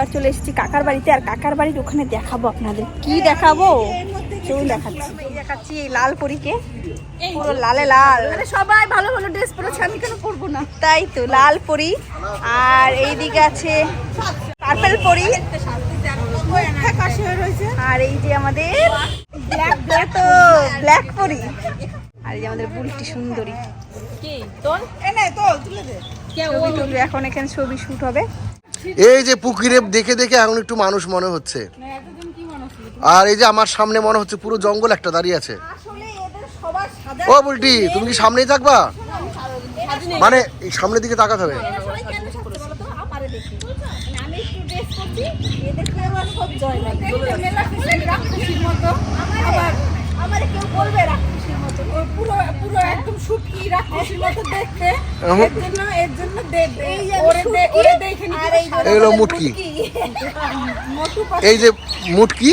এবার চলে এসেছি কাকার বাড়িতে আর কাকার বাড়ির ওখানে দেখাবো আপনাদের। কি দেখাবো? চলুন দেখাচ্ছি। দেখাচ্ছি এই লাল পরীকে। পুরো লালে লাল। আরে সবাই ভালো ভালো ড্রেস পরেছে আমি কেন করব না? তাই তো লাল পরি। আর এইদিকে আছে পার্পেল পরি। আর এই যে আমাদের ব্ল্যাক তো ব্ল্যাক পরি। আর এই যে আমাদের বুলটি সুন্দরী। তোল তুলে দে। এখন এখানে ছবি শুট হবে। এই যে পুকুরে দেখে দেখে এখন একটু মানুষ মনে হচ্ছে। আর এই যে আমার সামনে মনে হচ্ছে পুরো জঙ্গল একটা দাঁড়িয়ে আছে। ও বুলটি তুমি কি সামনেই থাকবা? মানে এই সামনের দিকে তাকাতে হবে। আমারে মানে আমি একটু ড্রেস করছি এদেরকে আমার সব জয় লাগে। মেলা খুশি রাক্ষসীর মতো। আবার আমারে কেউ বলবে ও পুরো পুরো একদম শুটকি রাক্ষসীর মতো দেখতে। এর জন্য এর জন্য দে দে ওরে ওরে দেখে এই এগুলো মুটকি। এই যে মুটকি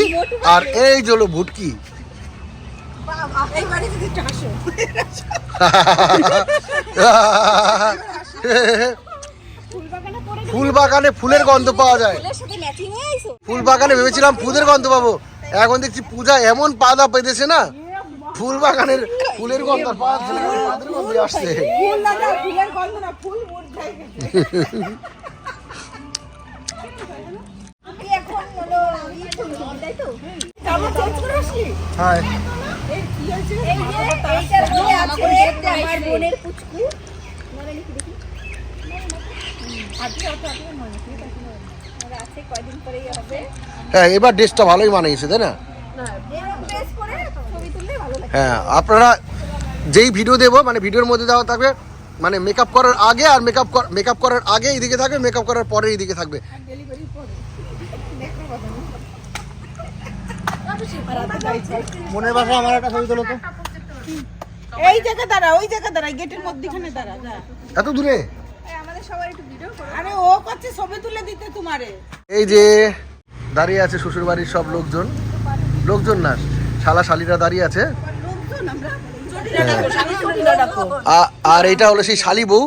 আর এই যে হলো ভুটকি। ফুল বাগানে ফুলের গন্ধ পাওয়া যায়। ফুলের সাথে ম্যাচিং আইছো ফুল বাগানে ভেবেছিলাম ফুলের গন্ধ পাবো। এখন দেখছি পূজা এমন পাদা পেতেছে না। ফুল বাগানের ফুলের গন্ধ পাদের গন্ধ আসছে ফুল না না, ফুলের গন্ধ না ফুল মোট যায় এখন হলো ই করছি, তাই তো? জামা চেঞ্জ করে আসলি? হ্যাঁ এই কি হয়েছে? এই যে, এইটার আছে আমার বোনের পুচকু। মনে লিখি দেখি। আজকে আজকে মনে লিখি, দেখি না। মনে আছে, কয়দিন পরেই হবে। হ্যাঁ এবার ড্রেসটা ভালোই মানিয়েছে তাই না এরকম dress পরে ছবি তুললে ভালো লাগে। হ্যাঁ আপনারা যেই ভিডিও দেবো মানে ভিডিওর মধ্যে দেওয়া থাকবে মানে মেকআপ করার আগে আর মেকআপ মেকআপ করার আগে এইদিকে থাকবে মেকআপ করার পরে এইদিকে থাকবে। মনের ভাষা আমার একটা ছবি তোলো তো। এই জায়গা দাঁড়া ওই জায়গা দাঁড়া গেটের মধ্যখানে দাঁড়া যা। এত দূরে? আরে ও করছে ছবি তুলে দিতে তোমারে। এই যে দাঁড়িয়ে আছে শ্বশুর বাড়ির সব লোকজন। লোকজন না শালা শালিরা দাঁড়িয়ে আছে। আর এটা হলো সেই শালি বউ।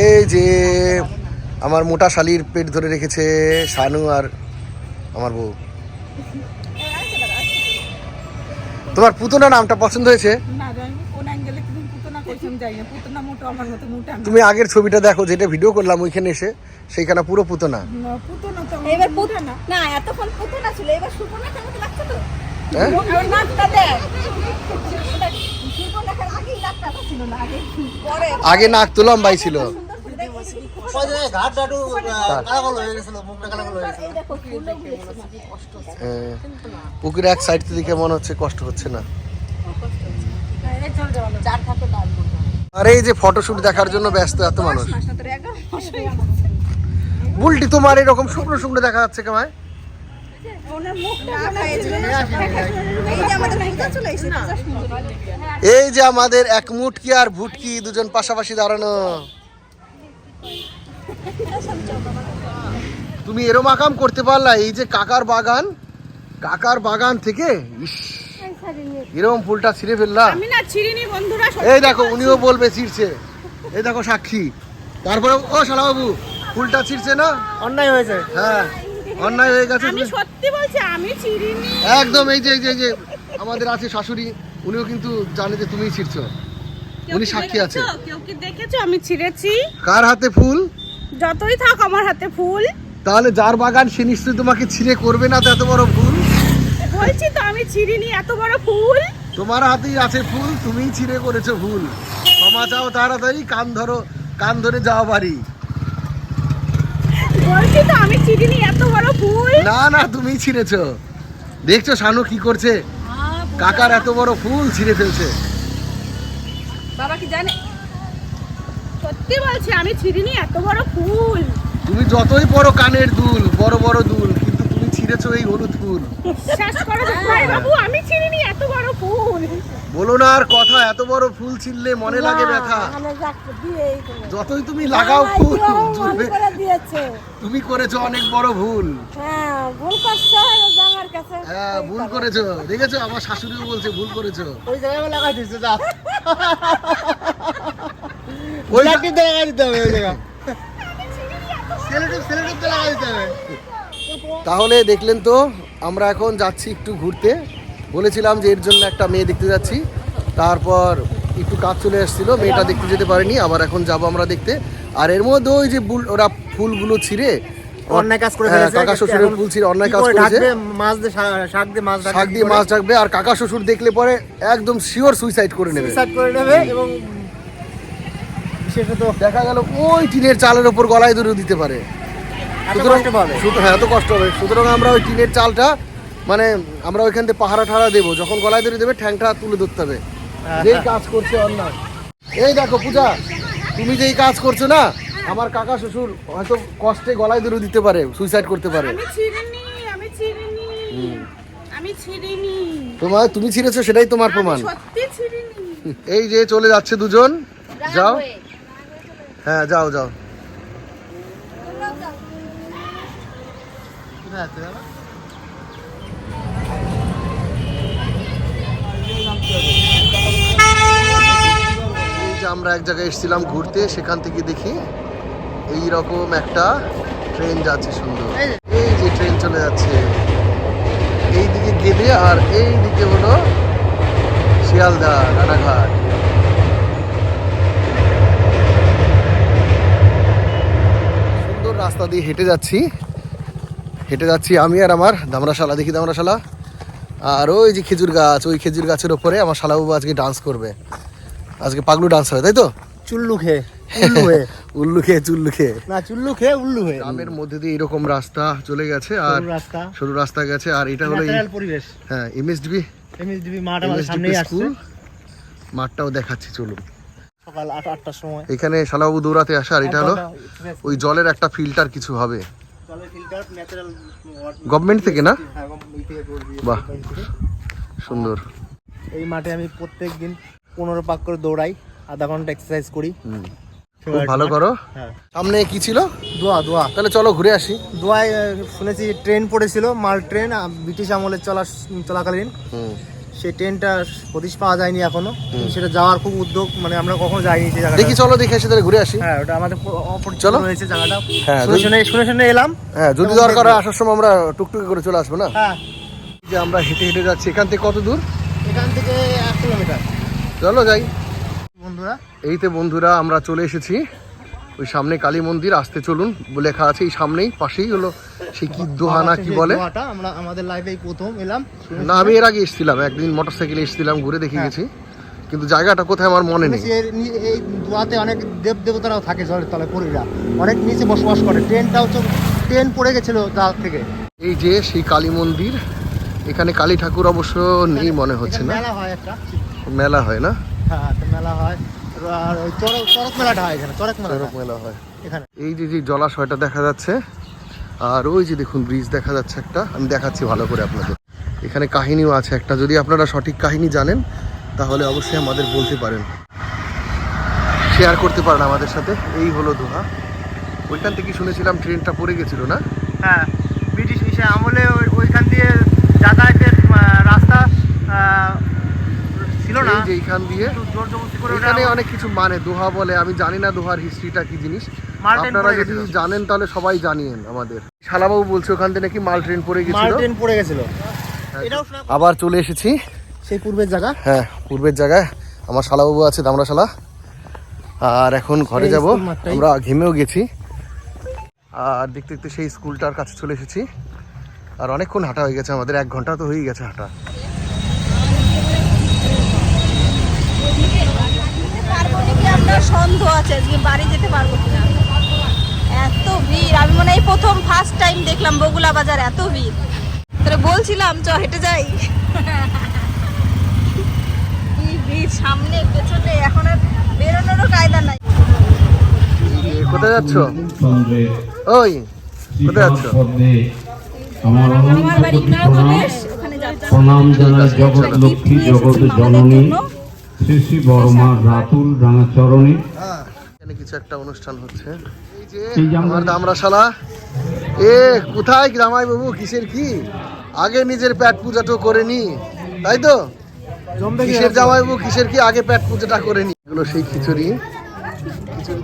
এই যে আমার মোটা শালির পেট ধরে রেখেছে শানু আর আমার বউ। তোমার পুতনা নামটা পছন্দ হয়েছে? তুমি আগের ছবিটা দেখো যেটা ভিডিও করলাম ওইখানে এসে সেইখানে পুরো পুতনা। পুতনা এবার পুতুল না। না এতক্ষণ পুতুল ছিল এবার সুপর্ণাখার মতো লাগছে তো? হ্যাঁ? আগে নাক তো লম্বাই ছিল। এই দেখো ফুলও গুলেছে কষ্ট হচ্ছে হ্যাঁ। পুকুরে এক সাইড থেকে মনে হচ্ছে কষ্ট হচ্ছে না। আর এই যে ফটোশুট দেখার জন্য ব্যস্ত এত মানুষ। বুলটি তোমার এরকম শুকনো শুকনো দেখা যাচ্ছে কেমায় ওনার এই যে আমাদের এক মুটকি আর ভুটকি দুজন পাশাপাশি দাঁড়ানো। তুমি এরম আকাম করতে পারলা এই যে কাকার বাগান কাকার বাগান থেকে? এরম ফুলটা ছিঁড়ে ফেললা। আমি না ছিড়িনি বন্ধুরা এই দেখো উনিও বলবে ছিঁড়ছে। এই দেখো সাক্ষী। তারপরে ও শালাবাবু ফুলটা ছিঁড়ছে না? অন্যায় হয়েছে। হ্যাঁ অন্যায় হয়ে গেছে আমি সত্যি বলছি আমি ছিড়িনি। একদম এই যে এই যে যে আমাদের আছে শাশুড়ি উনিও কিন্তু জানে যে তুমিই ছিঁড়ছো। উনি সাক্ষী আছে। দেখেছ? কেউ কি দেখেছ? আমি ছিঁড়েছি। কার হাতে ফুল? যতই থাক আমার হাতে ফুল। তাহলে যার বাগান সে নিশ্চয়ই তোমাকে ছিঁড়ে করবে না তো এত বড় ফুল? বলছি তো আমি ছিড়িনি এত বড় ফুল। তোমার হাতেই আছে ফুল তুমিই ছিঁড়ে করেছ ভুল ক্ষমা চাও তাড়াতাড়ি কান ধরো কান ধরে যাও বাড়ি। বলছি তো আমি ছিড়িনি এত বড় ফুল? না না তুমিই ছিঁড়েছো দেখছ শানু কি করছে? কাকার এত বড় ফুল ছিঁড়ে ফেলছে। বাবা কি জানে? সত্যি বলছি আমি ছিড়িনি এত বড় ফুল। তুমি যতই বড় কানের দুল বড় বড় দুল কিন্তু তুমি ছিঁড়েছো এই হলুদ ফুল। শেষ করো ভাই বাবু আমি ছিড়িনি এত বড় ফুল। বলো না আর কথা এত বড় ফুল ছিঁড়লে মনে লাগে ব্যথা। যতই তুমি লাগাও ফুল তুমি করেছ অনেক বড় ভুল। হ্যাঁ ভুল করছে জামার কাছে হ্যাঁ ভুল করেছ। দেখেছ? আমার শাশুড়িও বলছে ভুল করেছ। ওই জায়গায় লাগাই দিচ্ছে যা। ওই লাগাই দিতে হবে ওই জায়গা তাহলে দেখলেন তো আমরা এখন যাচ্ছি একটু ঘুরতে। বলেছিলাম যে এর জন্য একটা মেয়ে দেখতে যাচ্ছি। তারপর একটু কাজ চলে এসেছিল মেয়েটা দেখতে যেতে পারিনি আবার এখন যাব আমরা দেখতে। আর এর মধ্যে ওই যে বুল- ওরা ফুলগুলো ছিঁড়ে অন্যায় কাজ করে হ্যাঁ, কাকা শ্বশুরের ফুল ছিঁড়ে অন্যায় কাজ করেছে। মাছ দিয়ে শাক দিয়ে মাছ শাক দিয়ে মাছ রাখবে আর কাকা শ্বশুর দেখলে পরে একদম শিওর সুইসাইড করে নেবে। সাইড করে নেবে এবং বিশেষত দেখা গেল ওই টিনের চালের ওপর গলায় দিতে পারে। সুতরাং- হ্যাঁ এত কষ্ট হবে। সুতরাং আমরা ওই টিনের চালটা মানে আমরা ওইখান থেকে পাহারা ঠাড়া দেবো যখন গলায় ধরে দেবে ঠ্যাংটা তুলে ধরতে হবে। যেই কাজ করছে অন্যায়। এই দেখো পূজা তুমি যেই কাজ করছ না আমার কাকা শ্বশুর হয়তো কষ্টে গলায় ধরে দিতে পারে সুইসাইড করতে পারে। আমি ছিড়িনি আমি ছিড়িনি আমি ছিড়িনি। তোমার তুমি ছিঁড়েছো সেটাই তোমার প্রমাণ। এই যে চলে যাচ্ছে দুজন যাও। হ্যাঁ যাও যাও। আমরা এক জায়গায় এসেছিলাম ঘুরতে, সেখান থেকে দেখি এই রকম একটা ট্রেন যাচ্ছে সুন্দর। এই যে ট্রেন চলে যাচ্ছে। এই দিকে গেদে আর এই দিকে হলো শিয়ালদা, রানাঘাট। সুন্দর রাস্তা দিয়ে হেঁটে যাচ্ছি। হেঁটে যাচ্ছি আমি আর আমার দামরাশালা। দেখি দামরাশালা। আর ওই যে খেজুর গাছ ওই খেজুর গাছের ওপরে আমার শালাবাবু আজকে ডান্স করবে। আজকে পাগলু ডান্স হবে তাই তো? চুল্লু খেয়ে উল্লু খেয়ে চুল্লু খেয়ে। না চুল্লু খেয়ে উল্লু হয়ে। গ্রামের মধ্যে দিয়ে এরকম রাস্তা চলে গেছে আর সরু রাস্তা। সরু রাস্তা গেছে আর এটা হলো পরিবেশ। হ্যাঁ এমএসডিবি এমএসডিবি মাঠ আমাদের সামনেই আসছে। স্কুল। মাঠটাও দেখাচ্ছি চলুন। সকাল আট আটটার সময়। এখানে শালাবাবু দৌড়াতে আসে আর এটা হলো ওই জলের একটা ফিল্টার কিছু হবে। গভর্নমেন্ট থেকে না? হ্যাঁ, বাহ সুন্দর। এই মাঠে আমি প্রত্যেক দিন পনেরো পাক করে দৌড়াই আধা ঘণ্টা এক্সারসাইজ করি। খুব ভালো করো। হ্যাঁ। সামনে কি ছিল? দোয়া দোয়া। তাহলে চলো ঘুরে আসি। দোয়ায় শুনেছি ট্রেন পড়েছিল মাল ট্রেন ব্রিটিশ আমলে চলা চলাকালীন। সেই ট্রেনটা হদিশ পাওয়া যায়নি এখনও। সেটা যাওয়ার খুব উদ্যোগ মানে আমরা কখনো যাইনি সেই জায়গাটা। দেখি চলো দেখে এসে তাহলে ঘুরে আসি। হ্যাঁ ওটা আমাদের চলো। রয়েছে জায়গাটা। হ্যাঁ, শুনে শুনে শুনে শুনে এলাম। হ্যাঁ যদি দরকার হয় আসার সময় আমরা টুকটুকি করে চলে আসব না? হ্যাঁ। যে আমরা হেঁটে হেঁটে যাচ্ছি এখান থেকে কত দূর? এখান থেকে এক কিলোমিটার। চলো যাই। বন্ধুরা। এইতে বন্ধুরা আমরা চলে এসেছি। ওই সামনে কালী মন্দির আসতে চলুন। লেখা আছে এই সামনেই পাশেই হলো সেই কি দোহানা কি বলে? আমরা আমাদের লাইফেই প্রথম এলাম। না আমি এর আগে এসেছিলাম একদিন মোটর সাইকেলে এসেছিলাম ঘুরে দেখে হ্যাঁ। গেছি। কিন্তু জায়গাটা কোথায় আমার মনে নেই। এই দোয়াতে অনেক দেব দেবতারাও থাকে জলের তলায় পরীরা। অনেক নিচে বসবাস করে। ট্রেনটাও তো ট্রেন পড়ে গেছিল তার থেকে। এই যে সেই কালী মন্দির এখানে কালী ঠাকুর অবশ্য নেই মনে হচ্ছে না। মেলা হয় একটা। মেলা হয় না? হ্যাঁ মেলা হয়। আর চড়ক মেলাটা হয় এখানে চড়ক মেলা হয়। এখানে। এই যে যে জলাশয়টা দেখা যাচ্ছে আর ওই যে দেখুন ব্রিজ দেখা যাচ্ছে একটা। আমি দেখাচ্ছি ভালো করে আপনাদের। এখানে কাহিনীও আছে একটা। যদি আপনারা সঠিক কাহিনী জানেন তাহলে অবশ্যই আমাদের বলতে পারেন। শেয়ার করতে পারেন আমাদের সাথে। এই হলো দোহা। ওইখান থেকে শুনেছিলাম ট্রেনটা পড়ে গেছিল না? হ্যাঁ ব্রিটিশ আমলে ওই- ওইখান দিয়ে যাতায়াতের রাস্তা ছিল না। যে এইখান দিয়ে এখানে অনেক কিছু মানে। দোহা বলে আমি জানি না দোহার হিস্ট্রিটা কি জিনিস। আপনারা যদি জানেন তাহলে সবাই জানিয়েন আমাদের। শালাবাবু বলছে ওখান থেকে নাকি মাল ট্রেন পড়ে মাল গেছিল ট্রেন পড়ে গেছিল। আবার চলে এসেছি। সেই পূর্বের জায়গা? হ্যাঁ পূর্বের জায়গায়। আমার শালাবাবু আছে দামরাশালা আর এখন ঘরে যাব। আমরা ঘেমেও গেছি। আর দেখতে দেখতে সেই স্কুলটার কাছে চলে এসেছি। আর অনেকক্ষণ হাঁটা হয়ে গেছে আমাদের। এক ঘণ্টা তো হয়েই গেছে হাঁটা। সন্দেহ আছে বাড়ি যেতে পারব কিনা? এত ভিড়। আমি মনে হয় প্রথম ফার্স্ট টাইম দেখলাম বগুলা বাজার এত ভিড়। তোরে বলছিলাম চ হেঁটে যাই। কি ভিড় সামনে পেছনে এখন আর বেরোনোরও কায়দা নাই। কোথায় যাচ্ছ? ওই কোথায় যাচ্ছ? আমার প্রণাম জগৎ লক্ষ্মী জগৎ জননী শ্রী শ্রী বড়মা রাতুল রাঙাচরণী। এখানে কিছু একটা অনুষ্ঠান হচ্ছে। এই যে আমরা- দামরাশালা। এ কোথায় জামাই বাবু? কিসের কি? আগে নিজের পেট পূজাটা করে নি তাই তো? কিসের জামাইবাবু কিসের কি? আগে পেট পূজাটা করে নি। এগুলো সেই খিচুড়ি। খিচুড়ি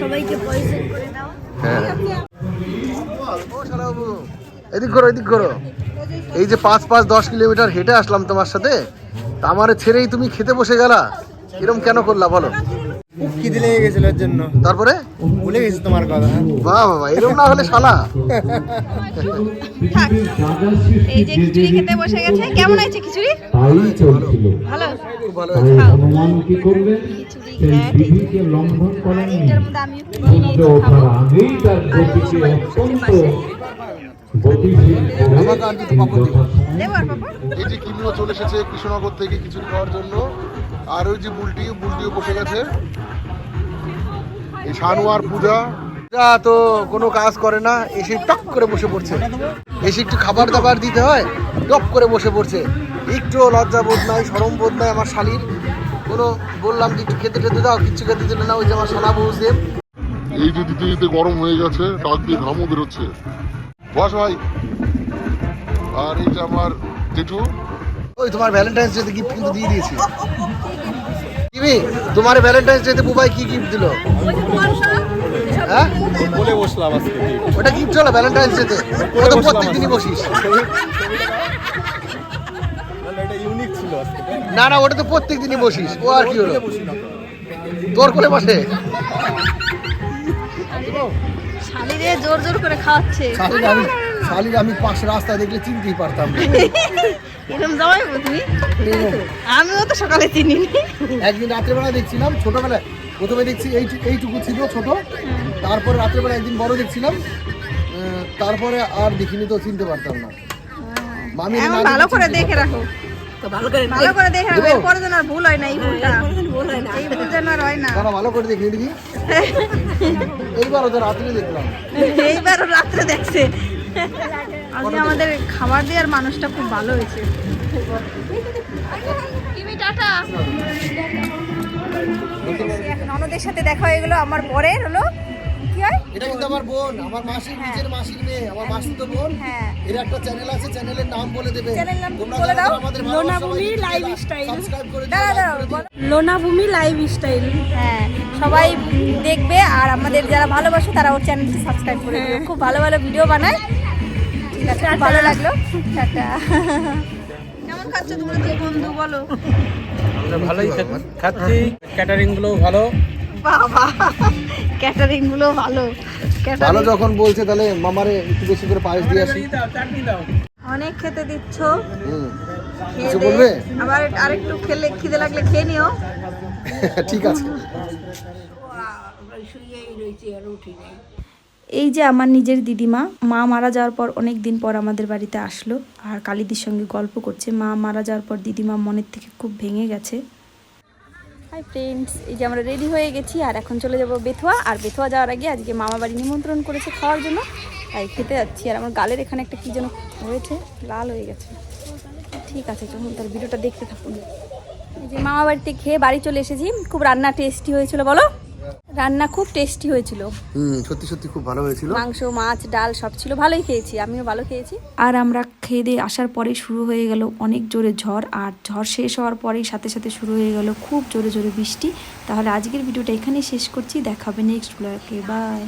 সবাইকে পয়সন করে দাও। হ্যাঁ। এদিক করো এদিক করো। এই যে পাঁচ পাঁচ দশ কিলোমিটার হেঁটে আসলাম তোমার সাথে তা আমারে ছেড়েই তুমি খেতে বসে গেলা। এরম কেন করলা বলো? খিদে লেগে গেছিল এর জন্য। তারপরে? ভুলে গেছি তোমার কথা। বাহ বাবা এরম না হলে শালা। পৃথিবীর যা যা সৃষ্টি এই যে খিচুড়ি খেতে বসে গেছে কেমন হয়েছে খিচুড়ি? ভালো খুব ভালো। হনুমান কি। বিধিকে লঙ্ঘন করেননি আগেই তার গতিকে অত্যন্ত আমাকে কিছু পাবো দেবো আর এই যে কিমিও চলে এসেছে কৃষ্ণনগর থেকে খিচুড়ি খাওয়ার জন্য। আর ওই যে বুলটি বুলটিও বসে গেছে। এই শানু আর পূজা। পূজা তো কোনো কাজ করে না এসে টক করে বসে পড়ছে। এসে একটু খাবার দাবার দিতে হয় টপ করে বসে পড়ছে। একটু লজ্জা বোধ নাই সরম বোধ নাই আমার শালির। কোনো বললাম যে একটু খেতে টেতে দাও কিচ্ছু খেতে দিল না ওই যে আমার সোনা বউ এই যে দিতে দিতে গরম হয়ে গেছে ডাক দিয়ে ঘামও বেরোচ্ছে। বস ভাই। আর এই যে আমার জেঠু। ওই তোমার ভ্যালেন্টাইন্স ডেতে গিফট কিন্তু দিয়ে দিয়েছি। কিমি তোমার ভ্যালেন্টাইন্স ডেতে বুবাই কি গিফট দিল? হ্যাঁ? বলে বসলাম আজকে ওটা গিফট হলো ভ্যালেন্টাইন্স ডেতে ওটা তো প্রত্যেক বসিস। এটা ইউনিক ছিল আজকে। না না ওটা তো প্রত্যেক দিনই বসিস। ও আর কি হলো? তোর করে বসে? শালিরে জোর জোর করে খাওয়াচ্ছে। শালির আমি পাশে রাস্তায় দেখলে চিনতেই পারতাম না। এরকম জামাই তুমি? আমিও তো সকালে চিনি একদিন রাত্রেবেলা দেখছিলাম ছোটবেলায় প্রথমে দেখছি এইটু- এইটুকু ছিল ছোট তারপর রাত্রেবেলা একদিন বড় দেখছিলাম তারপরে আর দেখিনি তো চিনতে পারতাম না। মামি ভালো করে দেখে রাখো। ভালো করে ভালো করে দেখে রাখো এরপরে যেন আর ভুল হয় না এই ভুলটা। ভুল হয় না। এই ভুল যেন আর হয় না। ভালো করে দেখি দেখি। এইবার ওদের রাত্রে দেখলাম। এইবারও রাত্রে দেখছে। আজকে আমাদের খাবার দেওয়ার মানুষটা খুব ভালো হয়েছে। ননদের সাথে দেখা হয়ে গেলো আমার বরের হলো। কি হয়? এটা কিন্তু আমার বোন আমার মাসির নিজের মাসির মেয়ে আমার মাসি তো বোন। হ্যাঁ। এর একটা চ্যানেল আছে চ্যানেলের নাম বলে দেবে। তোমরা বলে দাও। লোনাভূমি। সাবস্ক্রাইব করে দিও দিও। বলো। লোনাভূমি লাইফ স্টাইল হ্যাঁ। সবাই দেখবে আর আমাদের যারা ভালোবাসে তারা ওর চ্যানেলটি সাবস্ক্রাইব করে দিও খুব ভালো ভালো ভিডিও বানায়। খুব ভালো লাগল। টাটা। কেমন খাচ্ছ তোমরা যে বন্ধু বলো। ভালোই খাচ্ছি। ক্যাটারিংগুলো ভালো। বাবা ক্যাটারিংগুলো ভালো ভালো যখন বলছে তাহলে মামারে একটু বেশি করে পায়েস দিয়ে আসি। অনেক খেতে দিচ্ছ। কিছু বলবে? আবার আরেকটু খেলে খিদে লাগলে খেয়ে নিও। ঠিক আছে। এই যে আমার নিজের দিদিমা, মা মারা যাওয়ার পর অনেক দিন পর আমাদের বাড়িতে আসলো আর কালিদির সঙ্গে গল্প করছে। মা মারা যাওয়ার পর দিদিমা মনের থেকে খুব ভেঙে গেছে। হাই ফ্রেন্ডস এই যে আমরা রেডি হয়ে গেছি আর এখন চলে যাব বেথুয়া। আর বেথুয়া যাওয়ার আগে আজকে মামা বাড়ি নিমন্ত্রণ করেছে খাওয়ার জন্য। তাই খেতে যাচ্ছি আর আমার গালের এখানে একটা কী যেন হয়েছে লাল হয়ে গেছে। ঠিক আছে, চলুন তার ভিডিওটা দেখতে থাকুন। এই যে মামা বাড়িতে খেয়ে বাড়ি চলে এসেছি। খুব রান্না টেস্টি হয়েছিল, বলো। রান্না খুব টেস্টি হয়েছিল। হুম সত্যি সত্যি খুব ভালো হয়েছিল। মাংস মাছ ডাল সব ছিল। ভালোই খেয়েছি আমিও ভালো খেয়েছি। আর আমরা খেয়ে দিয়ে আসার পরে শুরু হয়ে গেল অনেক জোরে ঝড় আর ঝড় শেষ হওয়ার পরেই সাথে সাথে শুরু হয়ে গেল খুব জোরে জোরে বৃষ্টি। তাহলে আজকের ভিডিওটা এখানেই শেষ করছি। দেখাবে নেক্সট ব্লগে বাই